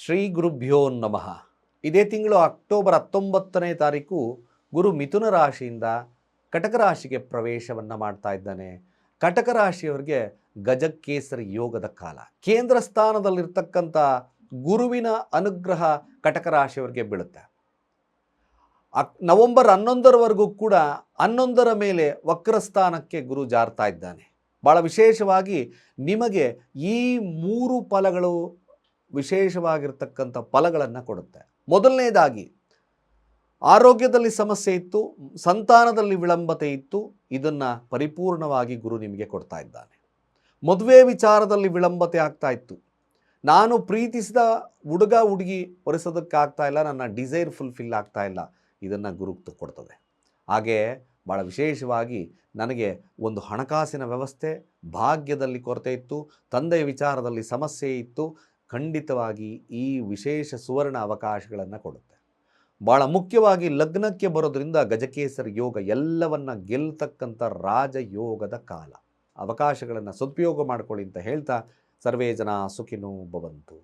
ಶ್ರೀ ಗುರುಭ್ಯೋ ನಮಃ. ಇದೇ ತಿಂಗಳು ಅಕ್ಟೋಬರ್ ಹತ್ತೊಂಬತ್ತನೇ ತಾರೀಕು ಗುರು ಮಿಥುನ ರಾಶಿಯಿಂದ ಕಟಕ ರಾಶಿಗೆ ಪ್ರವೇಶವನ್ನು ಮಾಡ್ತಾ ಇದ್ದಾನೆ. ಕಟಕ ರಾಶಿಯವರಿಗೆ ಗಜಕೇಸರಿ ಯೋಗದ ಕಾಲ. ಕೇಂದ್ರ ಸ್ಥಾನದಲ್ಲಿರ್ತಕ್ಕಂಥ ಗುರುವಿನ ಅನುಗ್ರಹ ಕಟಕ ರಾಶಿಯವರಿಗೆ ಬೀಳುತ್ತೆ. ಅಕ್ ನವೆಂಬರ್ ಹನ್ನೊಂದರವರೆಗೂ ಕೂಡ ಹನ್ನೊಂದರ ಮೇಲೆ ವಕ್ರಸ್ಥಾನಕ್ಕೆ ಗುರು ಜಾರ್ತಾ ಇದ್ದಾನೆ. ಭಾಳ ವಿಶೇಷವಾಗಿ ನಿಮಗೆ ಈ ಮೂರು ಫಲಗಳು ವಿಶೇಷವಾಗಿರ್ತಕ್ಕಂಥ ಫಲಗಳನ್ನು ಕೊಡುತ್ತೆ. ಮೊದಲನೇದಾಗಿ, ಆರೋಗ್ಯದಲ್ಲಿ ಸಮಸ್ಯೆ ಇತ್ತು, ಸಂತಾನದಲ್ಲಿ ವಿಳಂಬತೆ ಇತ್ತು, ಇದನ್ನು ಪರಿಪೂರ್ಣವಾಗಿ ಗುರು ನಿಮಗೆ ಕೊಡ್ತಾ ಇದ್ದಾನೆ. ಮದುವೆ ವಿಚಾರದಲ್ಲಿ ವಿಳಂಬತೆ ಆಗ್ತಾ ಇತ್ತು. ನಾನು ಪ್ರೀತಿಸಿದ ಹುಡುಗ ಹುಡುಗಿ ಒರೆಸೋದಕ್ಕಾಗ್ತಾ ಇಲ್ಲ, ನನ್ನ ಡಿಸೈರ್ ಫುಲ್ಫಿಲ್ ಆಗ್ತಾ ಇಲ್ಲ, ಇದನ್ನು ಗುರು ಕೊಡ್ತದೆ. ಹಾಗೆ ಭಾಳ ವಿಶೇಷವಾಗಿ ನನಗೆ ಒಂದು ಹಣಕಾಸಿನ ವ್ಯವಸ್ಥೆ, ಭಾಗ್ಯದಲ್ಲಿ ಕೊರತೆ ಇತ್ತು, ತಂದೆಯ ವಿಚಾರದಲ್ಲಿ ಸಮಸ್ಯೆ ಇತ್ತು ಖಂಡಿತವಾಗಿ ಈ ವಿಶೇಷ ಸುವರ್ಣ ಅವಕಾಶಗಳನ್ನು ಕೊಡುತ್ತೆ. ಭಾಳ ಮುಖ್ಯವಾಗಿ ಲಗ್ನಕ್ಕೆ ಬರೋದ್ರಿಂದ ಗಜಕೇಸರಿ ಯೋಗ ಎಲ್ಲವನ್ನ ಗೆಲ್ತಕ್ಕಂಥ ರಾಜಯೋಗದ ಕಾಲ. ಅವಕಾಶಗಳನ್ನು ಸದುಪಯೋಗ ಮಾಡ್ಕೊಳ್ಳಿ ಅಂತ ಹೇಳ್ತಾ ಸರ್ವೇ ಜನ ಸುಖಿನೋ ಭವಂತು.